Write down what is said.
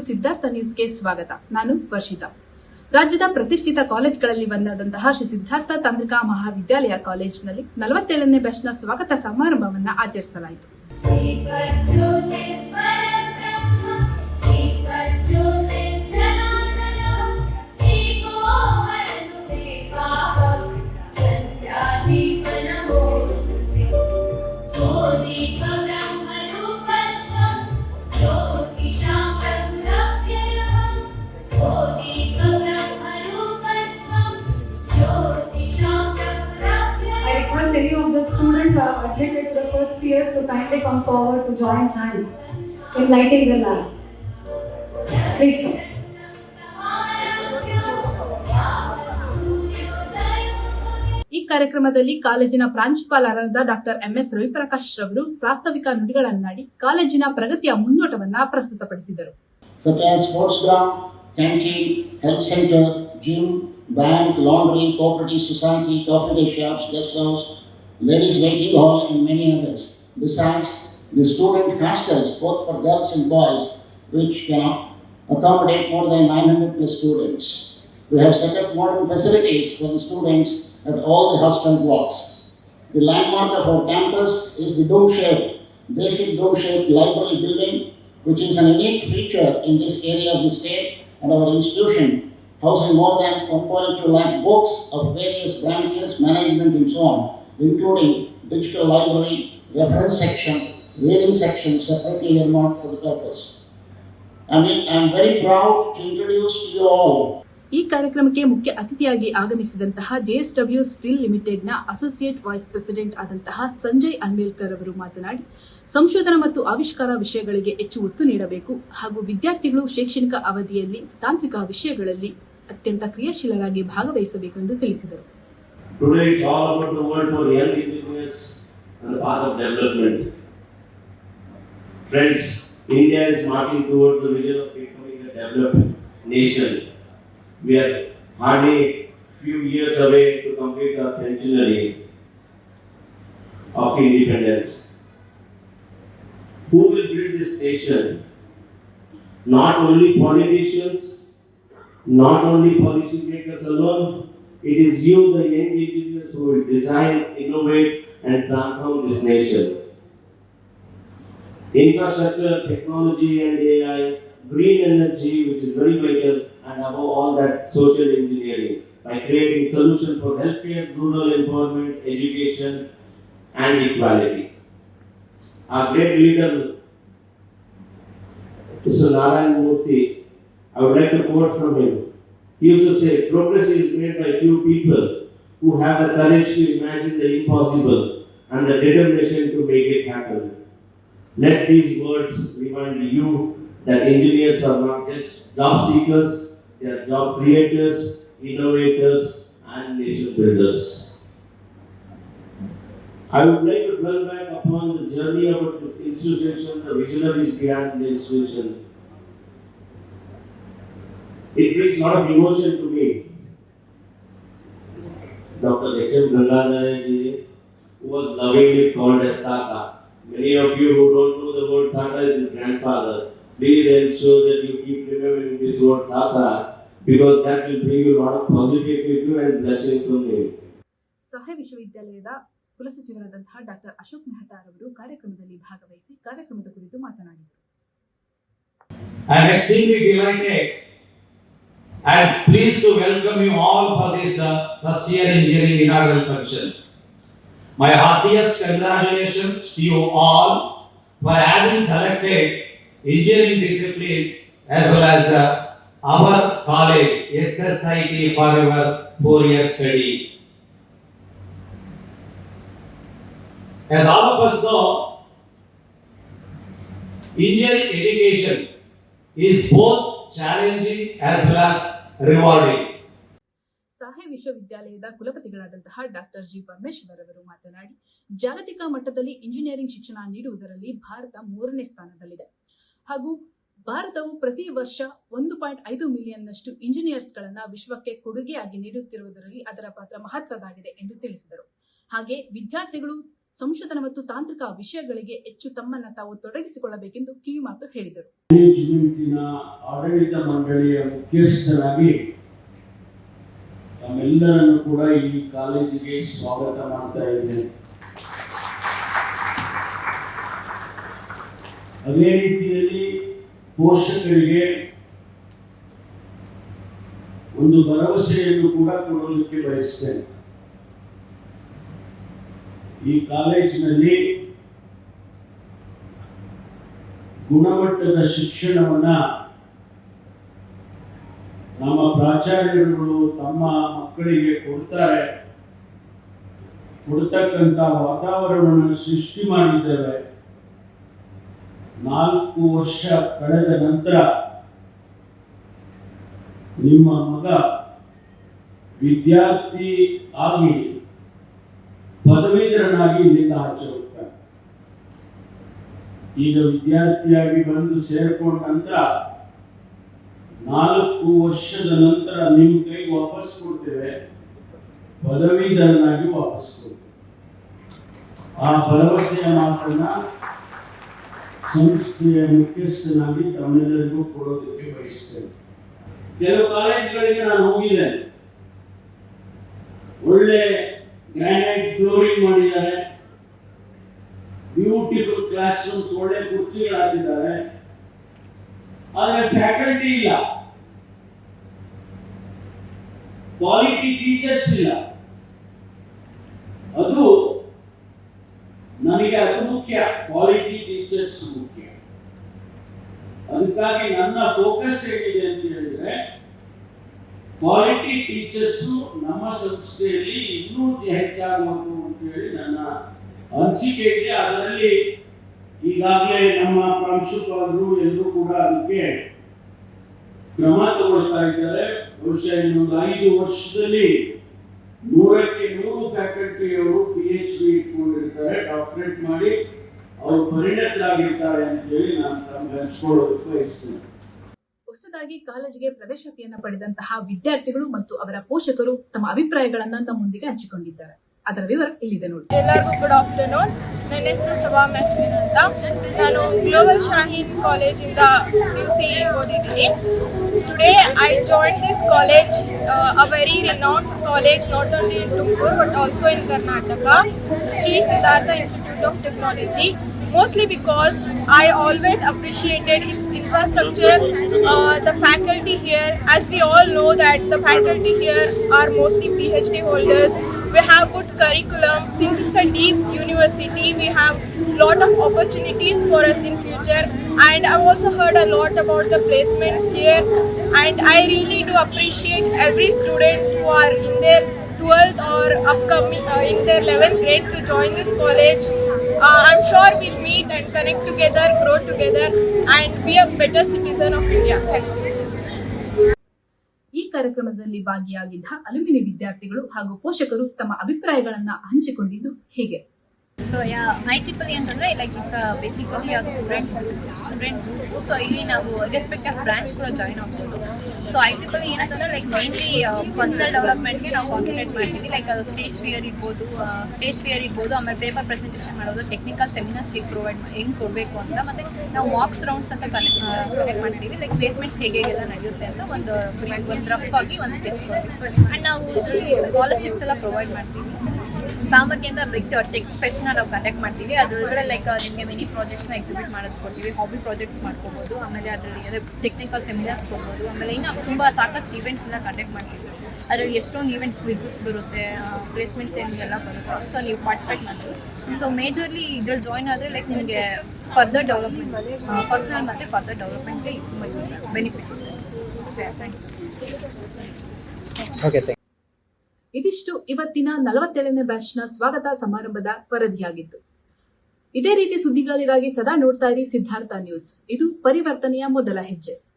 ಸಿದ್ಧಾರ್ಥ ನ್ಯೂಸ್ಗೆ ಸ್ವಾಗತ. ನಾನು ವರ್ಷಿತಾ. ರಾಜ್ಯದ ಪ್ರತಿಷ್ಠಿತ ಕಾಲೇಜ್ಗಳಲ್ಲಿ ಒಂದಾದಂತಹ ಶ್ರೀ ಸಿದ್ಧಾರ್ಥ ತಾಂತ್ರಿಕ ಮಹಾವಿದ್ಯಾಲಯ ಕಾಲೇಜಿನಲ್ಲಿ ನಲವತ್ತೇಳನೇ ಬ್ಯಾಚ್ನ ಸ್ವಾಗತ ಸಮಾರಂಭವನ್ನು ಆಚರಿಸಲಾಯಿತು. Any of the students are admitted to the first year to kindly come forward to join hands in lighting the lamp. Please come. ಈ ಕಾರ್ಯಕ್ರಮದಲ್ಲಿ ಕಾಲೇಜಿನ ಪ್ರಾಂಶುಪಾಲರಾದ ಡಾಕ್ಟರ್ ಎಂಎಸ್ ರವಿಪ್ರಕಾಶ್ ರವರು ಪ್ರಾಸ್ತಾವಿಕ ನುಡಿಗಳನ್ನಾಡಿ ಕಾಲೇಜಿನ ಪ್ರಗತಿಯ ಮುನ್ನೋಟವನ್ನ ಪ್ರಸ್ತುತಪಡಿಸಿದರು such as sports ground, canteen, health center, gym, bank, laundry, cooperative society, coffee shops, guest house, ladies waiting hall, and many others. Besides, the student hostels, both for girls and boys, which can accommodate more than 900 plus students. We have set up modern facilities for the students at all the hostel blocks. The landmark of our campus is the dome-shaped, basic dome-shaped library building, which is an unique feature in this area of the state and our institution, housing more than 1.2 lakh books of various branches, management and so on, including digital library, reference section, reading section separately earmarked for the purpose. I I'm very proud to introduce to you all ಈ ಕಾರ್ಯಕ್ರಮಕ್ಕೆ ಮುಖ್ಯ ಅತಿಥಿಯಾಗಿ ಆಗಮಿಸಿದಂತಹ JSW steel ಲಿಮಿಟೆಡ್ನ associate vice president ಆದಂತಹ ಸಂಜಯ್ ಅನ್ವೇಲ್ಕರ್ ಅವರು ಮಾತನಾಡಿ ಸಂಶೋಧನಾ ಮತ್ತು ಆವಿಷ್ಕಾರ ವಿಷಯಗಳಿಗೆ ಹೆಚ್ಚು ಒತ್ತು ನೀಡಬೇಕು ಹಾಗೂ ವಿದ್ಯಾರ್ಥಿಗಳು ಶೈಕ್ಷಣಿಕ ಅವಧಿಯಲ್ಲಿ ತಾಂತ್ರಿಕ ವಿಷಯಗಳಲ್ಲಿ ಅತ್ಯಂತ ಕ್ರಿಯಾಶೀಲರಾಗಿ ಭಾಗವಹಿಸಬೇಕೆಂದು ತಿಳಿಸಿದರು Today it's all about the world for young engineers and the path of development. Friends, India is marching towards the vision of becoming a developed nation. We are hardly few years away to complete our centenary of independence. Who will build this nation? Not only politicians, not only policymakers alone, it is you, the young engineers, who will design, innovate, and transform this nation. Infrastructure, technology, and AI, green energy, which is very vital, and above all that, social engineering by creating solutions for healthcare, rural empowerment, education, and equality. Our great leader, Mr. Narayan Murthy, I would like to quote from him. He used to say, progress is made by few people who have the courage to imagine the impossible and the determination to make it happen. Let these words remind you that engineers are not just job seekers, they are job creators, innovators, and nation builders. I would like to dwell back upon the journey about this institution, the visionaries behind the institution. It brings a lot of emotion to me. Dr. H.M. Gangadhar ji, who was lovingly called as Tata. Many of you who don't know the word Tata is his grandfather. Please ensure that you keep remembering this word Tata because that will bring you a lot of positivity and blessings from him. ಸಹಾಯ ವಿಶ್ವವಿದ್ಯಾಲಯದ ಕುಲಸಚಿವರಾದಂತಹ doctor Ashok Mehta ಅವರು ಕಾರ್ಯಕ್ರಮದಲ್ಲಿ ಭಾಗವಹಿಸಿ ಕಾರ್ಯಕ್ರಮದ ಕುರಿತು ಮಾತನಾಡಿದರು and pleased to welcome you all for this uh, first year engineering inaugural function. My heartiest congratulations to you all for having selected engineering discipline as well as uh, our college SSIT for your four year study. As all of us know, engineering education is both challenging as well as rewarding ಸಹಾಯ ವಿಶ್ವವಿದ್ಯಾಲಯದ ಕುಲಪತಿಗಳಾದಂತಹ doctor G Parameshwar ಅವರು ಮಾತನಾಡಿ, ಜಾಗತಿಕ ಮಟ್ಟದಲ್ಲಿ engineering ಶಿಕ್ಷಣ ನೀಡುವುದರಲ್ಲಿ ಭಾರತ ಮೂರನೇ ಸ್ಥಾನದಲ್ಲಿದೆ. ಹಾಗೂ ಭಾರತವು ಪ್ರತಿ ವರ್ಷ ಒಂದು ಪಾಯಿಂಟ್ ಐದು ಇಂಜಿನಿಯರ್ಸ್ ಇಂಜಿನಿಯರ್ಸ್ಗಳನ್ನ ವಿಶ್ವಕ್ಕೆ ಕೊಡುಗೆಯಾಗಿ ನೀಡುತ್ತಿರುವುದರಲ್ಲಿ ಅದರ ಪಾತ್ರ ಮಹತ್ವದಾಗಿದೆ ಎಂದು ತಿಳಿಸಿದರು. ಹಾಗೆ ವಿದ್ಯಾರ್ಥಿಗಳು ಸಂಶೋಧನಾ ಮತ್ತು ತಾಂತ್ರಿಕ ವಿಷಯಗಳಿಗೆ ಹೆಚ್ಚು ತಮ್ಮನ್ನ ತಾವು ತೊಡಗಿಸಿಕೊಳ್ಳಬೇಕೆಂದು ಕಿವಿಮಾತು ಹೇಳಿದರು. ಆಡಳಿತ ಮಂಡಳಿಯ ಮುಖ್ಯಸ್ಥರಾಗಿ ತಮ್ಮೆಲ್ಲರನ್ನು ಕೂಡ ಈ ಕಾಲೇಜಿಗೆ ಸ್ವಾಗತ ಮಾಡ್ತಾ ಇದ್ದೇನೆ. ಅದೇ ರೀತಿಯಲ್ಲಿ ಪೋಷಕರಿಗೆ ಒಂದು ಭರವಸೆಯನ್ನು ಕೂಡ ಕೊಡೋದಕ್ಕೆ ಬಯಸ್ತೇನೆ. ಈ ಕಾಲೇಜಿನಲ್ಲಿ ಗುಣಮಟ್ಟದ ಶಿಕ್ಷಣವನ್ನ ನಮ್ಮ ಪ್ರಾಚಾರ್ಯರುಗಳು ತಮ್ಮ ಮಕ್ಕಳಿಗೆ ಕೊಡ್ತಾರೆ. ಕೊಡ್ತಕ್ಕಂಥ ವಾತಾವರಣವನ್ನು ಸೃಷ್ಟಿ ಮಾಡಿದ್ದೇವೆ ನಾಲ್ಕು ವರ್ಷ ಕಳೆದ ನಂತರ ನಿಮ್ಮ ಮಗ ವಿದ್ಯಾರ್ಥಿ ಆಗಿ ಪದವೀಧರನಾಗಿ ಇಲ್ಲಿಂದ ಆಚೆ ಹೋಗ್ತಾನೆ. ಈಗ ವಿದ್ಯಾರ್ಥಿಯಾಗಿ ಬಂದು ಸೇರ್ಕೊಂಡ ನಂತರ ನಾಲ್ಕು ವರ್ಷದ ನಂತರ ನಿಮ್ಮ ಕೈಗೆ ವಾಪಸ್ ಕೊಡ್ತೇವೆ. ಪದವೀಧರನಾಗಿ ವಾಪಸ್ ಆ ಭರವಸೆಯ ಮಾತನ್ನ ಸಂಸ್ಥೆಯ ಮುಖ್ಯಸ್ಥನಾಗಿ ತಮ್ಮೆಲ್ಲರಿಗೂ ಕೊಡೋದಕ್ಕೆ ಬಯಸ್ತೇನೆ. ಕೆಲವು ಕಾಲೇಜುಗಳಿಗೆ ನಾನು ಹೋಗಿದ್ದೇನೆ. ಒಳ್ಳೆ ಗ್ರಾನೈಟ್ ಫ್ಲೋರಿಂಗ್ ಮಾಡಿದ್ದಾರೆ. ಬ್ಯೂಟಿಫುಲ್ ಕ್ಲಾಸ್ ರೂಮ್ಸ್ ಒಳ್ಳೆ ಕುರ್ಚಿಗಳು ಆದರೆ ಫ್ಯಾಕಲ್ಟಿ ಇಲ್ಲ. ಕ್ವಾಲಿಟಿ ಟೀಚರ್ಸ್ ಇಲ್ಲ. ಅದು ನನಗೆ ಅದು ಮುಖ್ಯ. ಕ್ವಾಲಿಟಿ ಟೀಚರ್ಸ್ ಮುಖ್ಯ. ಅದಕ್ಕಾಗಿ ನನ್ನ ಫೋಕಸ್ ಏನಿದೆ ಅಂತ ಹೇಳಿದ್ರೆ ಕ್ವಾಲಿಟಿ ಟೀಚರ್ಸು ನಮ್ಮ ಸಂಸ್ಥೆಯಲ್ಲಿ ಇನ್ನೂ ಅಂತ ಹೇಳಿ ನನ್ನ ಅನಿಸಿಕೆ ಇದೆ. ಅದರಲ್ಲಿ ಈಗಾಗಲೇ ನಮ್ಮ ಪ್ರಾಂಶುಪಾಲರು ಎಲ್ಲರೂ ಕೂಡ ಅದಕ್ಕೆ ಕ್ರಮ ತಗೊಳ್ತಾ ಇದ್ದಾರೆ. ಬಹುಶಃ ಇನ್ನೊಂದು ಐದು ವರ್ಷದಲ್ಲಿ ನೂರಕ್ಕೆ ನೂರು ಫ್ಯಾಕಲ್ಟಿಯವರು ಪಿ ಎಚ್ ಡಿ ಇಟ್ಕೊಂಡಿರ್ತಾರೆ. ಡಾಕ್ಟರೇಟ್ ಮಾಡಿ ಅವರು ಪರಿಣತರಾಗಿರ್ತಾರೆ ಅಂತ ಹೇಳಿ ನಾನು ತಮ್ಮ ಹಂಚ್ಕೊಳ್ಳೋದಕ್ಕೆ ಬಯಸ್ತೇನೆ. ಹೊಸದಾಗಿ ಕಾಲೇಜಿಗೆ ಪ್ರವೇಶತೆಯನ್ನು ಪಡೆದಂತಹ ವಿದ್ಯಾರ್ಥಿಗಳು ಮತ್ತು ಅವರ ಪೋಷಕರು ತಮ್ಮ ಅಭಿಪ್ರಾಯಗಳನ್ನ ನಮ್ಮೊಂದಿಗೆ ಹಂಚಿಕೊಂಡಿದ್ದಾರೆ. ಅದರ ವಿವರ ಇಲ್ಲಿದೆ ನೋಡಿ. ಎಲ್ಲರಿಗೂ ಗುಡ್ ಆಫ್ಟರ್ನೂನ್ ನನ್ನ ಹೆಸರು ಸಭಾ ಮೆಹ್ಮೀನ್ ಅಂತ. ನಾನು ಗ್ಲೋಬಲ್ ಶಾಹೀನ್ ಕಾಲೇಜಿಂದ ಯು ಸಿ ಓದಿದ್ದೀನಿ. Today I join this college a very renowned college not only in Tumakuru but also in Karnataka Shri Siddhartha institute of technology mostly because I always appreciated its infrastructure, uh, the faculty here. As we all know that the faculty here are mostly PhD holders. We have good curriculum. Since it's a deep university, we have lot of opportunities for us in future. And I've also heard a lot about the placements here. And I really do appreciate every student who are in their 12th or upcoming uh, in their 11th grade to join this college. Uh, I'm sure we'll meet and connect together, grow together, and be a better citizen of India. Thank you. ಈ ಕಾರ್ಯಕ್ರಮದಲ್ಲಿ ಭಾಗಿಯಾಗಿದ್ದ alumni ವಿದ್ಯಾರ್ಥಿಗಳು ಹಾಗೂ ಪೋಷಕರು ತಮ್ಮ ಅಭಿಪ್ರಾಯಗಳನ್ನು ಹಂಚಿಕೊಂಡಿದ್ದು ಹೀಗೆ so ya I triple like it's basically a student student so ಇಲ್ಲಿ ನಾವು ರೆಸ್ಪೆಕ್ಟ್ ಆಫ್ ಬ್ರಾಂಚ್ ಕೂಡ ಜಾಯ್ನ್ ಆಗ್ಬೋದು. ಸೊ ಐ ಟ್ರಿಪಲ್ ಏನಂತಂದ್ರೆ ಲೈಕ್ ಮೇನ್ಲಿ ಪರ್ಸನಲ್ ಡೆವಲಪ್ಮೆಂಟ್ಗೆ ನಾವು ಕಾನ್ಸಂಟ್ರೇಟ್ ಮಾಡ್ತೀವಿ. ಲೈಕ್ ಸ್ಟೇಜ್ ಫಿಯರ್ ಇರ್ಬೋದು ಸ್ಟೇಜ್ ಫಿಯರ್ ಇರ್ಬೋದು, ಆಮೇಲೆ ಪೇಪರ್ ಪ್ರೆಸೆಂಟೇಷನ್ ಮಾಡೋದು ಟೆಕ್ನಿಕಲ್ ಸೆಮಿನಾರ್ಸ್ ಹೇಗೆ ಪ್ರೊವೈಡ್ ಹೆಂಗೆ ಕೊಡಬೇಕು ಅಂತ. ಮತ್ತೆ ನಾವು ವಾಕ್ಸ್ ರೌಂಡ್ಸ್ ಅಂತ ಕನೆಕ್ಟ್ ಕನೆಕ್ಟ್ ಮಾಡ್ತೀವಿ. ಲೈಕ್ ಪ್ಲೇಸ್ಮೆಂಟ್ಸ್ ಹೇಗೆ ಹೇಗೆಲ್ಲ ನಡೆಯುತ್ತೆ ಅಂತ ಒಂದು ಒಂದು ರಫ್ ಆಗಿ ಒಂದು ಸ್ಕೆಚ್ ಕೊಡ್ತೀವಿ. ಆ್ಯಂಡ್ ನಾವು ಇದರಲ್ಲಿ ಸ್ಕಾಲರ್ಶಿಪ್ಸ್ ಎಲ್ಲ ಪ್ರೊವೈಡ್ ಮಾಡ್ತೀವಿ. ಸಾಮರ್ಥ್ಯದಿಂದ ಬಿಗ್ ಟೆಕ್ ಫೆಸ್ಟ್ನ ನಾವು ಕಂಡಕ್ಟ್ ಮಾಡ್ತೀವಿ. ಅದರೊಳಗಡೆ ಲೈಕ್ ನಿಮಗೆ ಮಿನಿ ಪ್ರಾಜೆಕ್ಟ್ಸ್ನ ಎಕ್ಸಿಬಿಟ್ ಮಾಡೋದು ಕೊಡ್ತೀವಿ. ಹಾಬಿ ಪ್ರಾಜೆಕ್ಟ್ಸ್ ಮಾಡ್ಕೋಬೋದು. ಆಮೇಲೆ ಅದರಲ್ಲಿ ಅದೇ ಟೆಕ್ನಿಕಲ್ ಸೆಮಿನಾರ್ಸ್ ಕೊಡ್ಬೋದು. ಆಮೇಲೆ ಇನ್ನೂ ತುಂಬ ಸಾಕಷ್ಟು ಈವೆಂಟ್ಸ್ನ ಕಂಡಕ್ಟ್ ಮಾಡ್ತೀವಿ. ಅದರಲ್ಲಿ ಎಷ್ಟೊಂದು ಈವೆಂಟ್ ಕ್ವಿಸಸ್ ಬರುತ್ತೆ ಪ್ಲೇಸ್ಮೆಂಟ್ಸ್ ಏನಿಗೆಲ್ಲ ಬರುತ್ತೆ ಸೊ ನೀವು ಪಾರ್ಟಿಸಿಪೇಟ್ ಮಾಡ್ತೀವಿ ಸೊ ಮೇಜರ್ಲಿ ಇದ್ರಲ್ಲಿ ಜಾಯ್ನ್ ಆದರೆ ಲೈಕ್ ನಿಮಗೆ ಫರ್ದರ್ ಡೆವಲಪ್ಮೆಂಟ್ ಪರ್ಸ್ನಲ್ ಮತ್ತು ಫರ್ದರ್ ಡೆವಲಪ್ಮೆಂಟ್ಗೆ ತುಂಬ ಯೂಸ್ ಬೆನಿಫಿಟ್ಸ್ ಥ್ಯಾಂಕ್ ಯು ಇದಿಷ್ಟು ಇವತ್ತಿನ ನಲವತ್ತೇಳನೇ ಬ್ಯಾಚ್ನ ಸ್ವಾಗತ ಸಮಾರಂಭದ ವರದಿಯಾಗಿತ್ತು. ಇದೇ ರೀತಿ ಸುದ್ದಿಗಳಿಗಾಗಿ ಸದಾ ನೋಡ್ತಾ ಇರಿ ಸಿದ್ಧಾರ್ಥ ನ್ಯೂಸ್. ಇದು ಪರಿವರ್ತನೆಯ ಮೊದಲ ಹೆಜ್ಜೆ.